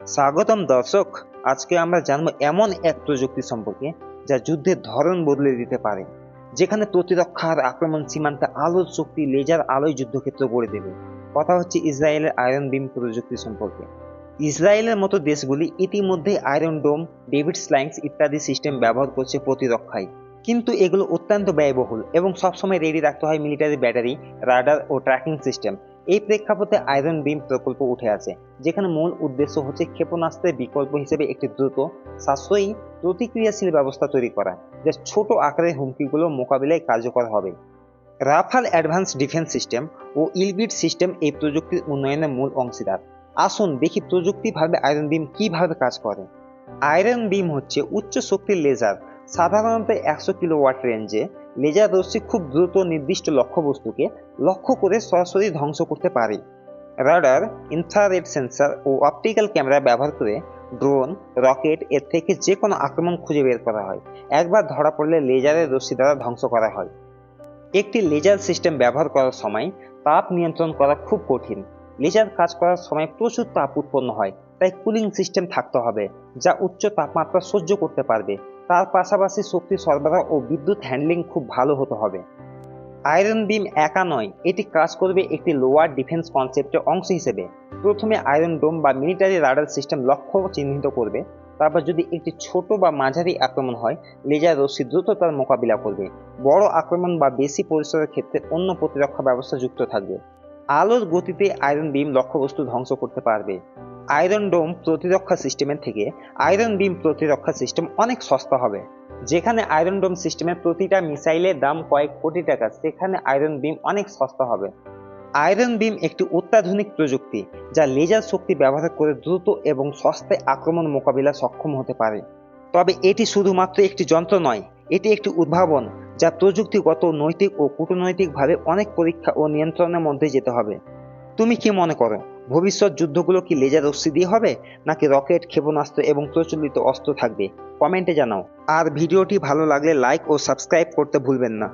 স্বাগতম দর্শক। আজকে আমরা জানব এমন এক প্রযুক্তি সম্পর্কে যা যুদ্ধের ধরন বদলে দিতে পারে, যেখানে প্রতিরক্ষার আক্রমণ সীমান্তে আলোর শক্তি, লেজার, আলোয় যুদ্ধক্ষেত্র গড়ে দেবে। কথা হচ্ছে ইসরায়েলের আয়রন বিম প্রযুক্তি সম্পর্কে। ইসরায়েলের মতো দেশগুলি ইতিমধ্যে আয়রন ডোম, ডেভিড স্লাইংস ইত্যাদি সিস্টেম ব্যবহার করছে প্রতিরক্ষায়। কিন্তু এগুলো অত্যন্ত ব্যয়বহুল এবং সবসময় রেডি রাখতে হয় মিলিটারি ব্যাটারি, রাডার ও ট্র্যাকিং সিস্টেম। এই প্রেক্ষাপটে আয়রন বিম প্রকল্প উঠে আসে, যেখানে মূল উদ্দেশ্য হচ্ছে ক্ষেপণাস্ত্রের বিকল্প হিসেবে একটি দ্রুত, সাশ্রয়ী, প্রতিক্রিয়াশীল ব্যবস্থা তৈরি করা, যা ছোট আকারের হুমকিগুলো মোকাবিলায় কার্যকর হবে। রাফাল অ্যাডভান্স ডিফেন্স সিস্টেম ও ইলবিট সিস্টেম এই প্রযুক্তির উন্নয়নের মূল অংশীদার। আসুন দেখি প্রযুক্তিভাবে আয়রন বিম কীভাবে কাজ করে। আয়রন বিম হচ্ছে উচ্চ শক্তির লেজার, সাধারণত একশো কিলোওয়াট রেঞ্জে লেজার রশ্মি খুব দ্রুত নির্দিষ্ট লক্ষ্যবস্তুকে লক্ষ্য করে সরাসরি ধ্বংস করতে পারে। রাডার, ইনফ্রারেড সেন্সর ও অপটিক্যাল ক্যামেরা ব্যবহার করে ড্রোন, রকেট, এর থেকে যে কোনো আক্রমণ খুঁজে বের করা হয়। একবার ধরা পড়লে লেজারের রশ্মি দ্বারা ধ্বংস করা হয়। একটি লেজার সিস্টেম ব্যবহার করার সময় তাপ নিয়ন্ত্রণ করা খুব কঠিন। লেজার কাজ করার সময় প্রচুর তাপ উৎপন্ন হয়। তাই কুলিং সিস্টেম থাকতে হবে, যা উচ্চ তাপমাত্রা সহ্য করতে পারবে। তার পাশাপাশি শক্তি সরবরাহ ও বিদ্যুৎ হ্যান্ডলিং খুব ভালো হতে হবে। আয়রন বিম একা নয়, এটি কাজ করবে একটি লোয়ার ডিফেন্স কনসেপ্টের অংশ হিসেবে। প্রথমে আয়রন ডোম বা মিলিটারি রাডার সিস্টেম লক্ষ্য চিহ্নিত করবে, তারপর যদি একটি ছোট বা মাঝারি আক্রমণ হয় লেজার রশ্মি দ্রুত তার মোকাবিলা করবে। বড় আক্রমণ বা বেশি পরিসরের ক্ষেত্রে অন্য প্রতিরক্ষা ব্যবস্থা যুক্ত থাকবে। আলোর গতিতে আয়রন বিম লক্ষ্যবস্তু ধ্বংস করতে পারবে। আয়রন ডোম প্রতিরক্ষা সিস্টেমের থেকে আয়রন বিম প্রতিরক্ষা সিস্টেম অনেক সস্তা হবে। যেখানে আয়রন ডোম সিস্টেমের প্রতিটা মিসাইলের দাম কয়েক কোটি টাকা, সেখানে আয়রন বিম অনেক সস্তা হবে। আয়রন বিম একটি অত্যাধুনিক প্রযুক্তি যা লেজার শক্তি ব্যবহার করে দ্রুত এবং সস্তায় আক্রমণ মোকাবিলা সক্ষম হতে পারে। তবে এটি শুধুমাত্র একটি যন্ত্র নয়, এটি একটি উদ্ভাবন যা প্রযুক্তিগত, নৈতিক ও কূটনৈতিকভাবে অনেক পরীক্ষা ও নিয়ন্ত্রণের মধ্যে যেতে হবে। তুমি কি মনে করো? ভবিষ্যৎ যুদ্ধগুলো কি লেজার রশ্মি দিয়ে হবে, নাকি রকেট, ক্ষেপণাস্ত্র এবং প্রচলিত অস্ত্র থাকবে? কমেন্টে জানাও। আর ভিডিওটি ভালো লাগলে লাইক ও সাবস্ক্রাইব করতে ভুলবেন না।